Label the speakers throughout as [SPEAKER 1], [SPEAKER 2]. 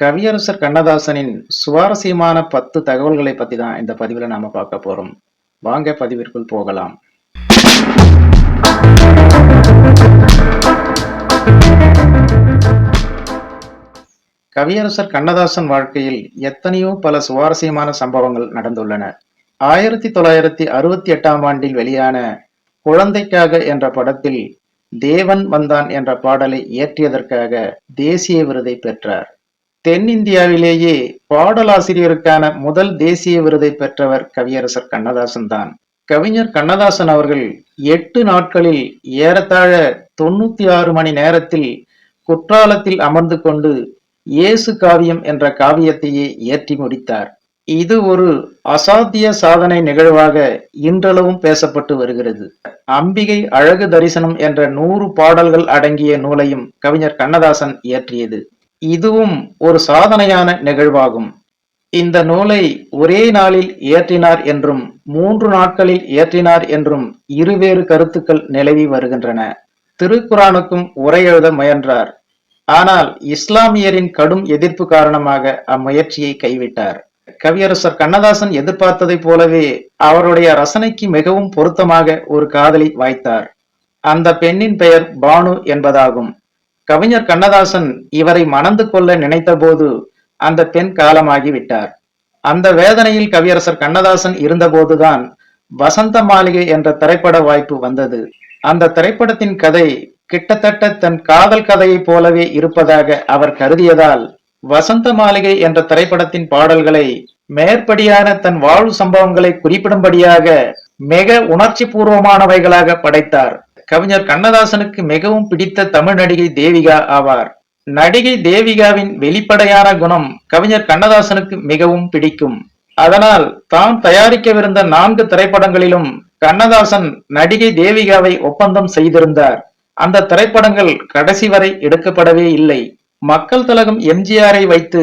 [SPEAKER 1] கவியரசர் கண்ணதாசனின் சுவாரஸ்யமான பத்து தகவல்களை பத்தி தான் இந்த பதிவில் நாம பார்க்க போறோம். வாங்க பதிவிற்குள் போகலாம். கவியரசர் கண்ணதாசன் வாழ்க்கையில் எத்தனையோ பல சுவாரஸ்யமான சம்பவங்கள் நடந்துள்ளன. ஆயிரத்தி தொள்ளாயிரத்தி அறுபத்தி எட்டாம் ஆண்டில் வெளியான குழந்தைக்காக என்ற படத்தில் தேவன் வந்தான் என்ற பாடலை இயற்றியதற்காக தேசிய விருதை பெற்றார். தென்னிந்தியாவிலேயே பாடலாசிரியருக்கான முதல் தேசிய விருதை பெற்றவர் கவியரசர் கண்ணதாசன் தான். கவிஞர் கண்ணதாசன் அவர்கள் எட்டு நாட்களில் ஏறத்தாழ தொண்ணூத்தி ஆறு மணி நேரத்தில் குற்றாலத்தில் அமர்ந்து கொண்டு இயேசு காவியம் என்ற காவியத்தையே இயற்றி முடித்தார். இது ஒரு அசாத்திய சாதனை நிகழ்வாக இன்றளவும் பேசப்பட்டு வருகிறது. அம்பிகை அழகு தரிசனம் என்ற நூறு பாடல்கள் அடங்கிய நூலையும் கவிஞர் கண்ணதாசன் இயற்றியது. இதுவும் ஒரு சாதனையான நிகழ்வாகும். இந்த நூலை ஒரே நாளில் இயற்றினார் என்றும் மூன்று நாட்களில் இயற்றினார் என்றும் இருவேறு கருத்துக்கள் நிலவி வருகின்றன. திருக்குரானுக்கும் உரை எழுத முயன்றார். ஆனால் இஸ்லாமியரின் கடும் எதிர்ப்பு காரணமாக அம்முயற்சியை கைவிட்டார். கவியரசர் கண்ணதாசன் எதிர்பார்த்ததைப் போலவே அவருடைய ரசனைக்கு மிகவும் பொருத்தமாக ஒரு காதலி வாய்த்தார். அந்த பெண்ணின் பெயர் பானு என்பதாகும். கவிஞர் கண்ணதாசன் இவரை மணந்து கொள்ள நினைத்தபோது அந்த பெண் காலமாகி விட்டார். அந்த வேதனையில் கவியரசர் கண்ணதாசன் இருந்தபோதுதான் வசந்த மாளிகை என்ற திரைப்பட வாய்ப்பு வந்தது. அந்த திரைப்படத்தின் கதை கிட்டத்தட்ட தன் காதல் கதையைப் போலவே இருப்பதாக அவர் கருதியதால் வசந்த மாளிகை என்ற திரைப்படத்தின் பாடல்களை மேற்படியான தன் வாழ்வு சம்பவங்களை குறிப்பிடும்படியாக மிக உணர்ச்சி பூர்வமானவைகளாக படைத்தார். கவிஞர் கண்ணதாசனுக்கு மிகவும் பிடித்த தமிழ் நடிகை தேவிகா ஆவார். நடிகை தேவிகாவின் வெளிப்படையான குணம் கவிஞர் கண்ணதாசனுக்கு மிகவும் பிடிக்கும். அதனால் தான் தயாரிக்கவிருந்த நான்கு திரைப்படங்களிலும் கண்ணதாசன் நடிகை தேவிகாவை ஒப்பந்தம் செய்திருந்தார். அந்த திரைப்படங்கள் கடைசி வரை எடுக்கப்படவே இல்லை. மக்கள் தலகம் எம்ஜிஆரை வைத்து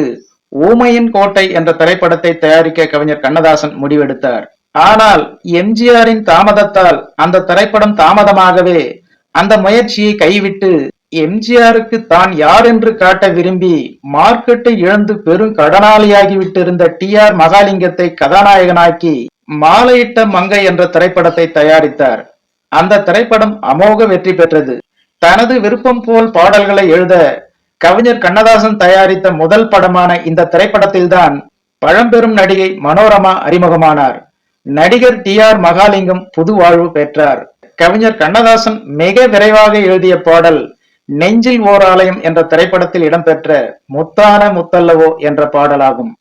[SPEAKER 1] ஊமையின் கோட்டை என்ற திரைப்படத்தை தயாரிக்க கவிஞர் கண்ணதாசன் முடிவெடுத்தார். ஆனால் எம்ஜிஆரின் தாமதத்தால் அந்த திரைப்படம் தாமதமாகவே அந்த முயற்சியை கைவிட்டு எம்ஜிஆருக்கு தான் யார் என்று காட்ட விரும்பி மார்க்கெட்டை இழந்து பெரும் கடனாளியாகிவிட்டிருந்த டி ஆர் மகாலிங்கத்தை கதாநாயகனாக்கி மாலையிட்ட மங்கை என்ற திரைப்படத்தை தயாரித்தார். அந்த திரைப்படம் அமோக வெற்றி பெற்றது. தனது விருப்பம் போல் பாடல்களை எழுத கவிஞர் கண்ணதாசன் தயாரித்த முதல் படமான இந்த திரைப்படத்தில்தான் பழம்பெரும் நடிகை மனோரமா அறிமுகமானார். நடிகர் டி ஆர் மகாலிங்கம் புது வாழ்வு பெற்றார். கவிஞர் கண்ணதாசன் மிக விரைவாக எழுதிய பாடல் நெஞ்சில் ஓர் ஆலயம் என்ற திரைப்படத்தில் இடம்பெற்ற முத்தான முத்தல்லவோ என்ற பாடலாகும்.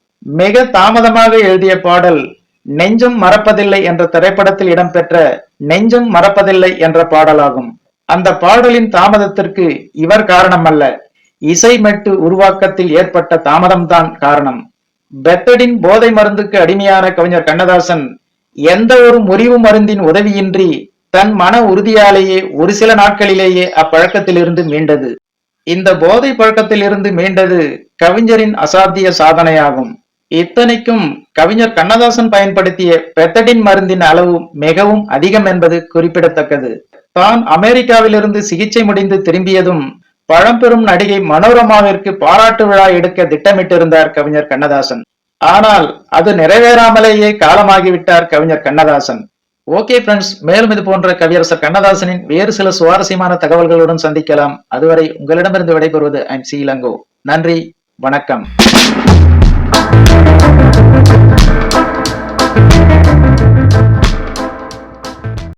[SPEAKER 1] மிக தாமதமாக எழுதிய பாடல் நெஞ்சம் மறப்பதில்லை என்ற திரைப்படத்தில் இடம்பெற்ற நெஞ்சம் மறப்பதில்லை என்ற பாடலாகும். அந்த பாடலின் தாமதத்திற்கு இவர் காரணம் அல்ல இசை மெட்டு உருவாக்கத்தில் ஏற்பட்ட தாமதம்தான் காரணம். பெத்தடின் போதை மருந்துக்கு அடிமையான கவிஞர் கண்ணதாசன் எந்த ஒரு முறிவு மருந்தின் உதவியின்றி தன் மன உறுதியாலேயே ஒரு சில நாட்களிலேயே அப்பழக்கத்திலிருந்து மீண்டது. இந்த போதை பழக்கத்திலிருந்து மீண்டது கவிஞரின் அசாத்திய சாதனையாகும். இத்தனைக்கும் கவிஞர் கண்ணதாசன் பயன்படுத்திய பெத்தடின் மருந்தின் அளவு மிகவும் அதிகம் என்பது குறிப்பிடத்தக்கது. தான் அமெரிக்காவிலிருந்து சிகிச்சை முடிந்து திரும்பியதும் பழம்பெரும் நடிகை மனோரமாவிற்கு பாராட்டு விழா எடுக்க திட்டமிட்டிருந்தார் கவிஞர் கண்ணதாசன். ஆனால் அது நிறைவேறாமலேயே காலமாகிவிட்டார் கவிஞர் கண்ணதாசன். ஓகே ஃப்ரெண்ட்ஸ் மேலும் இது போன்ற கவியரசர் கண்ணதாசனின் வேறு சில சுவாரஸ்யமான தகவல்களுடன் சந்திக்கலாம். அதுவரை உங்களிடமிருந்து விடைபெறுவது ஐம் சீலங்கோ நன்றி வணக்கம்.